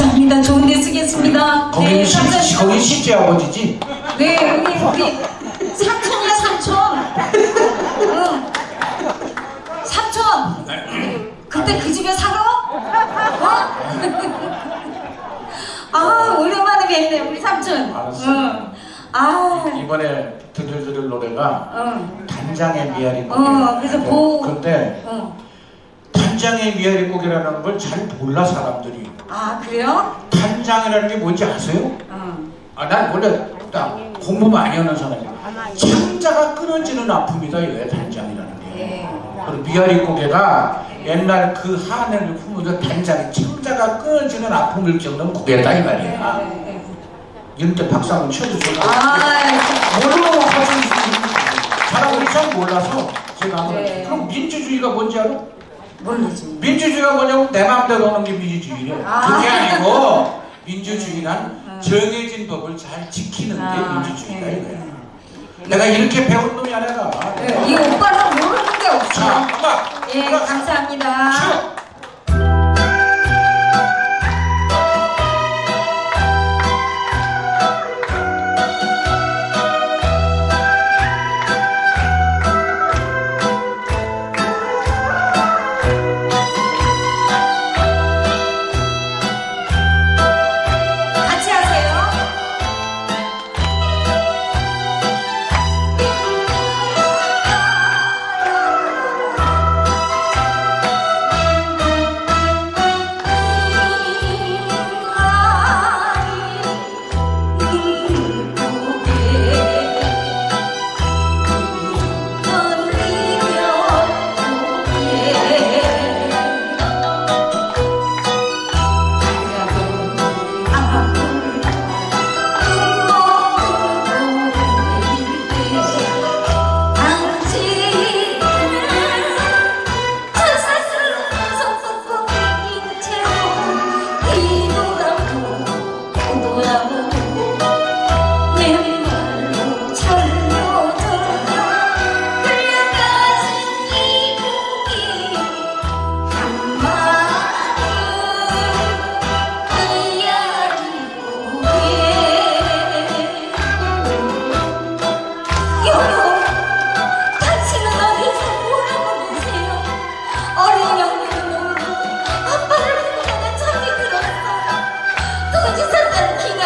감사합니다. 좋은 데 쓰겠습니다. 거기 시, 감사합니다. 거기 실제 아버지지? 네, 우리, 우리 삼촌이야, 삼촌. 응. 삼촌. 그때 그 집에 살아? 어? 아, 오랜만에 뵙네, 우리 삼촌. 알았어. 응. 아, 이번에 들려드릴 노래가 응. 단장의 미아리 곡. 어, 그래서 보- 근데 응. 단장의 미아리 곡이라는 걸 잘 몰라 사람들이. 아, 그래요? 단장이라는 게 뭔지 아세요? 응. 아, 난 원래 딱 공부 많이 하는 사람이야. 창자가 끊어지는 아픔이다, 이거야, 단장이라는 게. 네. 그리고 미아리 고개가 옛날 그 한해를 품으던 단장이 창자가 끊어지는 아픔을 겪는 고개다, 이 말이야. 네, 네. 이럴 때 박수 한번 것 아. 모르는 하지 사람들이 잘 몰라서 제가 네. 그럼 민주주의가 뭔지 알아? 모르지. 민주주의가 뭐냐면 내 마음대로 하는 게 민주주의래 아. 그게 아니고 민주주의란 음. 정해진 법을 잘 지키는 게 아, 민주주의다 네. 이거야 내가 이렇게 배운 놈이야 내가 네, 이 오빠는 모르는 게 없어. 자 예, 감사합니다. 쭉.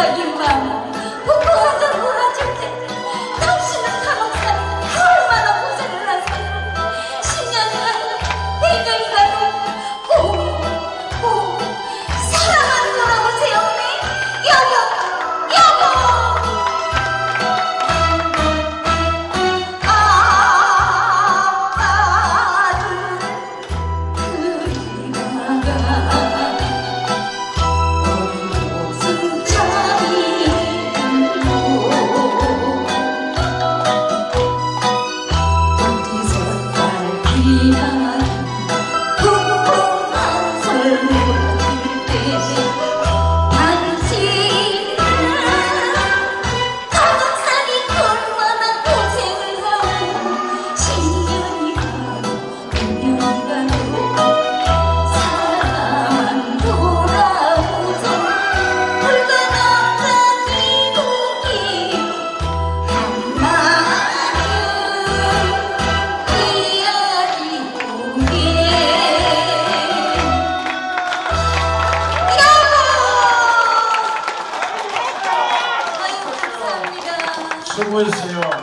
도지 여보